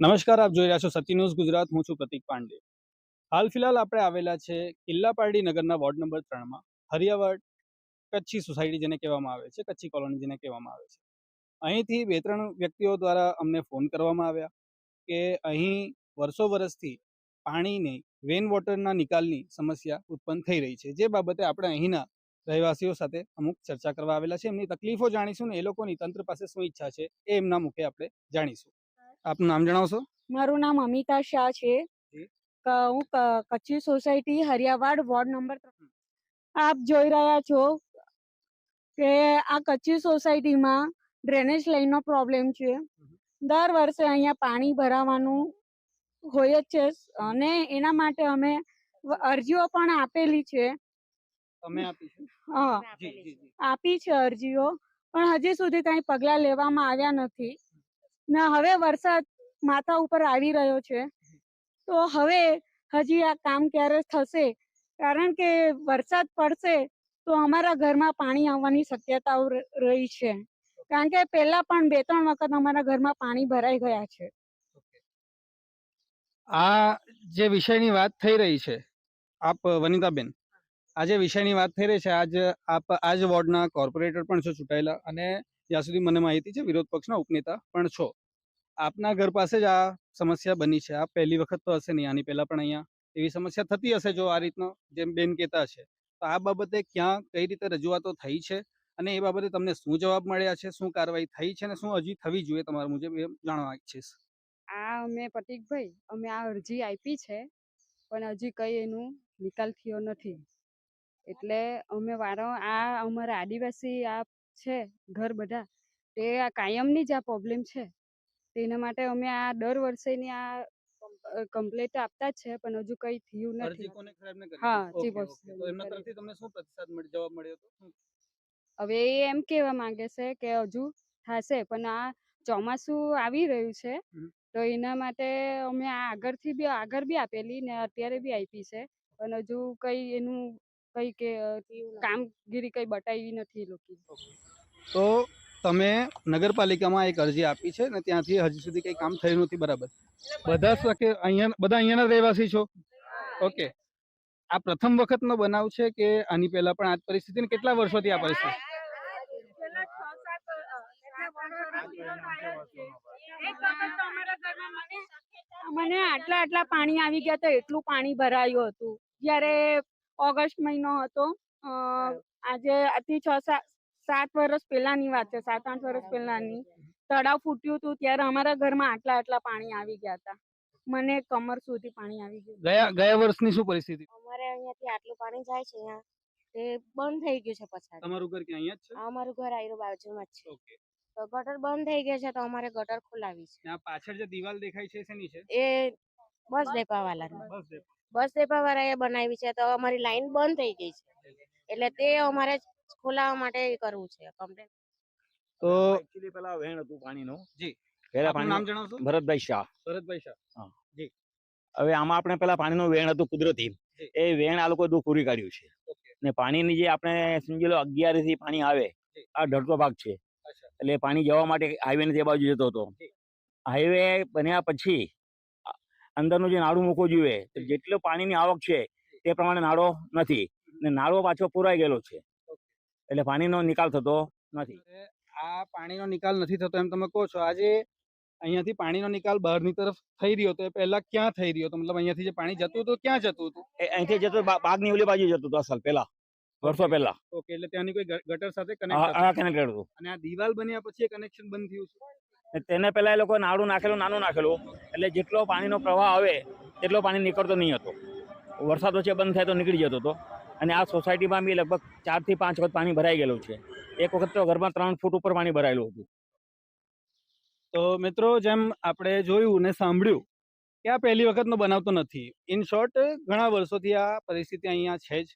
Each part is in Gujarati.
નમસ્કાર, આપ જોઈ રહ્યા છો સતી ન્યૂઝ ગુજરાત. હું છું પ્રતિક પાંડે. હાલ ફિલહાલ આપણે આવેલા છે કિલ્લાપારડી નગરના વોર્ડ નંબર ત્રણમાં હરિયાવટ કચ્છી સોસાયટી જેને કહેવામાં આવે છે, કચ્છી કોલોની જેને કહેવામાં આવે છે. અહીંથી બે ત્રણ વ્યક્તિઓ દ્વારા અમને ફોન કરવામાં આવ્યા કે અહીં વર્ષો વર્ષથી પાણીની રેન વોટરના નિકાલની સમસ્યા ઉત્પન્ન થઈ રહી છે. જે બાબતે આપણે અહીંના રહેવાસીઓ સાથે અમુક ચર્ચા કરવા આવેલા છે. એમની તકલીફો જાણીશું ને એ લોકોની તંત્ર પાસે શું ઈચ્છા છે એ એમના મુખે આપણે જાણીશું. આપનું નામ જણાવશો? મારું નામ અમિતા શાહ છે. હું Kutchi society Hariyawad ward number આપ જોઈ રહ્યા છો કે આ કચ્છી સોસાયટીમાં ડ્રેનેજ લાઈનનો પ્રોબ્લેમ છે. દર વર્ષે અહીંયા પાણી ભરાવાનું હોય જ છે અને એના માટે અમે અરજીઓ પણ આપેલી છે. આપી છે અરજીઓ પણ હજી સુધી કંઈ પગલાં લેવામાં આવ્યા નથી. ને, હવે વરસાદ માથા ઉપર આવી રહ્યો છે. તો હવે હજી આ કામ ક્યારે થશે? કારણ કે વરસાદ પડશે તો અમારા ઘરમાં પાણી આવવાની શક્યતાઓ રહી છે. કારણ કે પહેલા પણ બે ત્રણ વખત અમારા ઘરમાં પાણી ભરાઈ ગયા છે. આ જે વિષયની વાત થઈ રહી છે, આપ, વનિતાબેન, આ જે વિષયની વાત થઈ રહી છે, આજ આપ, આજ વોર્ડના કોર્પોરેટર પણ છો ચૂંટાયેલા અને જ્યાં સુધી મને માહિતી છે, વિરોધ પક્ષના ઉપનેતા પણ છો. આપના ઘર પાસે જ આ સમસ્યા બની છે. આ પહેલી વખત તો હશે નહીં, આની પહેલા પણ અહીંયા એવી સમસ્યા થતી હશે જો આ રીતનો જેમ બેન કહેતા છે. તો આ બાબતે ક્યાં, કઈ રીતે રજૂઆતો થઈ છે અને એ બાબતે તમને શું જવાબ મળ્યા છે, શું કાર્યવાહી થઈ છે અને શું હજી થવી જોઈએ તમારા મુજબ એ જાણવા ઈચ્છીશ. આ અમે પ્રતિકભાઈ, અમે આ અરજી આપી છે, પણ હજી કઈ એનું નિકાલ થયો નથી. એટલે અમે વારો આ અમારા આદિવાસી, આ છે ઘર બધા તે આ કાયમની જ આ પ્રોબ્લેમ છે. તેના માટે અમે આ દર વર્ષેની આ કમ્પ્લેટ આપતા જ છે પણ હજુ કઈ થયું નથી. હા, ચીફ ઓકે, તો એમના તરફથી તમને શું પ્રતિસાદ મળી જવાબ મળ્યો હતો હવે એ એમ કહેવા માંગે છે કે હજુ થશે પણ આ ચોમાસું આવી રહ્યું છે તો એના માટે અમે આ આગળથી બી આગળ બી આપેલી ને અત્યારે બી આપી છે પણ હજુ કઈ એનું કઈ કે કામગીરી કઈ બતાવી નથી લોકો તો તમે નગરપાલિકામાં એક અરજી આપી છે ને ત્યાંથી હજી સુધી કંઈ કામ થયું નથી બરાબર? બધા શકે અહીંયા બધા અહીંયાના રહેવાસી છો? ઓકે. આ પ્રથમ વખતનો બનાવ છે કે આની પહેલા પણ આ પરિસ્થિતિ? કેટલા વર્ષોથી આ પરિસ્થિતિ મને આટલા આટલા પાણી આવી ગયા તો એટલું પાણી ભરાયું હતું. જ્યારે ઓગસ્ટ મહિનો હતો. અ, આજે આથી છ સાત સાત વર્ષ પહેલાની વાત છે સાત આઠ વર્ષ પહેલાની. તળાવ ફૂટ્યું હતું ત્યારે અમારા ઘરમાં આટલા આટલા પાણી આવી ગયા હતા. મને કમર સુધી પાણી આવી ગયું. ગયા ગયા વર્ષની શું પરિસ્થિતિ? અમારે અહીંયાથી આટલું પાણી જાય છે અહીંયા તે બંધ થઈ ગયું છે પછી તમારું ઘર કે અહીંયા જ છે? અમારું ઘર આયરો બાજુમાં જ છે. ઓકે. તો ગટર બંધ થઈ ગયા છે તો અમારે ગટર ખોલાવી છે. આ પાછળ જે દિવાલ દેખાય છે એ શેની છે? છે એ બસ ડેપા વાળાની બસ ડેપો. બસ ડેપા વાળાએ બનાવી છે. તો અમારી લાઈન બંધ થઈ ગઈ છે. એટલે તે અમારે ખોલાવા માટે કરવું છે કમ્પ્લેન તો એક્ચ્યુઅલી પેલા વહેણ હતું પાણીનું. જી. પેલા આપનું નામ પાણી જણાવશો? ભરતભાઈ શાહ. ભરતભાઈ શાહ. હવે આમાં આપણે પેલા પાણીનું વેણ હતું કુદરતી. એ વેણ આ લોકો પૂરી કાઢ્યું છે. ને પાણીની જે આપણે સમજી લો અગિયારથી પાણી આવે આ ઢળતો ભાગ છે. એટલે પાણી જવા માટે હાઈવે ને તે બાજુ જતો હતો. હાઈવે બન્યા પછી અંદરનું જે નાળું મૂકવું જોઈએ જેટલું પાણીની આવક છે તે પ્રમાણે નાળો નથી. ને નાળો પાછો પુરાઈ ગયેલો છે. એટલે પાણીનો નિકાલ થતો નથી. આ પાણીનો નિકાલ નથી થતો એમ તમે કહો છો. આજે અહીંયાથી પાણીનો નિકાલ બહારની તરફ થઈ રહ્યો તો એ પહેલા ક્યાં થઈ રહ્યો હતો મતલબ અહીંયાથી જે પાણી જતું હતું ક્યાં જતું હતું? એ અહીંથી જતું બાગની ઓલી બાજુ જતું હતું અસલ પેલા વર્ષો પહેલા. ઓકે એટલે ત્યાંની કોઈ ગટર સાથે કનેક્ટ આ કનેક્ટેડ હતું. અને આ દિવાલ બન્યા પછી કનેક્શન બંધ થયું છે? તેને પહેલાં એ લોકો નાડું નાખેલું, નાનું નાખેલું. એટલે જેટલો પાણીનો પ્રવાહ આવે, તેટલો પાણી નીકળતો નહીં હતો. વરસાદ વચ્ચે બંધ થાય તો નીકળી જતો હતો. અને આ સોસાયટીમાં બી લગભગ ચારથી પાંચ વખત પાણી ભરાઈ ગયેલું છે. એક વખત તો ઘરમાં ત્રણ ફૂટ ઉપર પાણી ભરાયેલું હતું. તો મિત્રો, જેમ આપણે જોયું ને સાંભળ્યું કે આ પહેલી વખતનો બનાવતો નથી. ઇન શોર્ટ ઘણા વર્ષોથી આ પરિસ્થિતિ અહીંયા છે જ.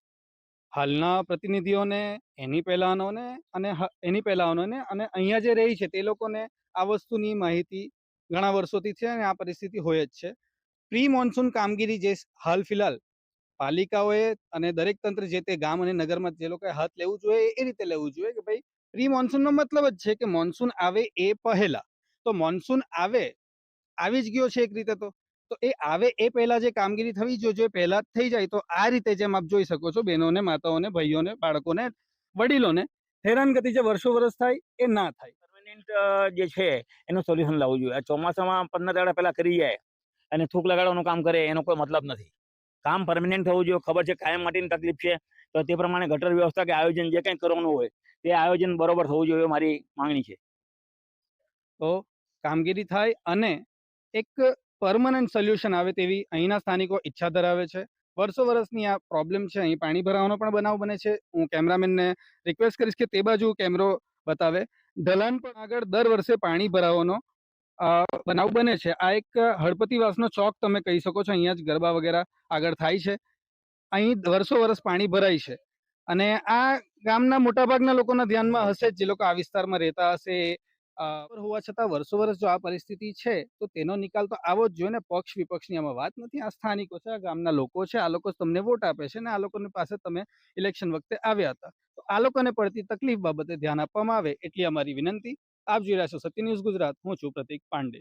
હાલના પ્રતિનિધિઓને, એની પહેલાંનોને અને એની પહેલાંઓને અને અહીંયા જે રહી છે તે લોકોને આ વસ્તુની માહિતી ઘણા વર્ષોથી છે અને આ પરિસ્થિતિ હોય જ છે. પ્રી મોન્સૂન કામગીરી જે હાલ ફિલહાલ પાલિકાઓએ અને દરેક તંત્ર જે તે ગામ અને નગરમાં જે લોકોએ હાથ લેવું જોઈએ એ રીતે લેવું જોઈએ કે ભાઈ પ્રી મોન્સૂનનો મતલબ જ છે કે મોન્સૂન આવે એ પહેલા. તો મોન્સૂન આવે, આવી જ ગયો છે એક રીતે તો. તો એ આવે એ પહેલા જે કામગીરી થવી જોઈએ જો પહેલા જ થઈ જાય તો આ રીતે જેમ આપ જોઈ શકો છો બહેનોને માતાઓને ભાઈઓને બાળકોને વડીલોને હેરાનગતિ જે વર્ષો વર્ષ થાય એ ના થાય. પરમેનન્ટ જે છે એનું સોલ્યુશન લાવવું જોઈએ. આ ચોમાસામાં પંદર દાડા પહેલા કરી જાય અને થૂક લગાડવાનું કામ કરે એનો કોઈ મતલબ નથી. કામ પરમેનન્ટ થવું જોઈએ. ખબર છે કાયમ માટેની તકલીફ છે. તો તે પ્રમાણે ગટર વ્યવસ્થા કે આયોજન જે કંઈ કરવાનું હોય તે આયોજન બરોબર થવું જોઈએ મારી માંગણી છે. તો કામગીરી થાય અને એક પરમનન્ટ સોલ્યુશન આવે તેવી અહીંના સ્થાનિકો ઈચ્છા ધરાવે છે. વર્ષો વર્ષની આ પ્રોબ્લેમ છે, અહીં પાણી ભરાવાનો પણ બનાવ બને છે. હું કેમેરામેનને રિક્વેસ્ટ કરીશ કે તે બાજુ કેમેરો બતાવે. ઢલાન પણ આગળ દર વર્ષે પાણી ભરાવાનો બનાવ બને છે. આ એક હળપતિવાસનો ચોક તમે કહી શકો છો, અહીંયા જ ગરબા વગેરે આગળ થાય છે. અહીં વર્ષો વર્ષ પાણી ભરાય છે. અને આ ગામના મોટાભાગના લોકોના ધ્યાનમાં હશે જ, જે લોકો આ વિસ્તારમાં રહેતા હશે હોવા છતાં વર્ષો વર્ષ જો આ પરિસ્થિતિ છે, તો તેનો નિકાલ તો આવો જ જોઈએ ને. પક્ષ વિપક્ષની આમાં વાત નથી. આ સ્થાનિકો છે, આ ગામના લોકો છે, આ લોકો તમને વોટ આપે છે ને આ લોકોની પાસે તમે ઇલેક્શન વખતે આવ્યા હતા. તો આ લોકોને પડતી તકલીફ બાબતે ધ્યાન આપવામાં આવે એટલી અમારી વિનંતી. આપ જોઈ રહ્યા છો સત્ય ન્યૂઝ ગુજરાત. હું છું પ્રતિક પાંડે.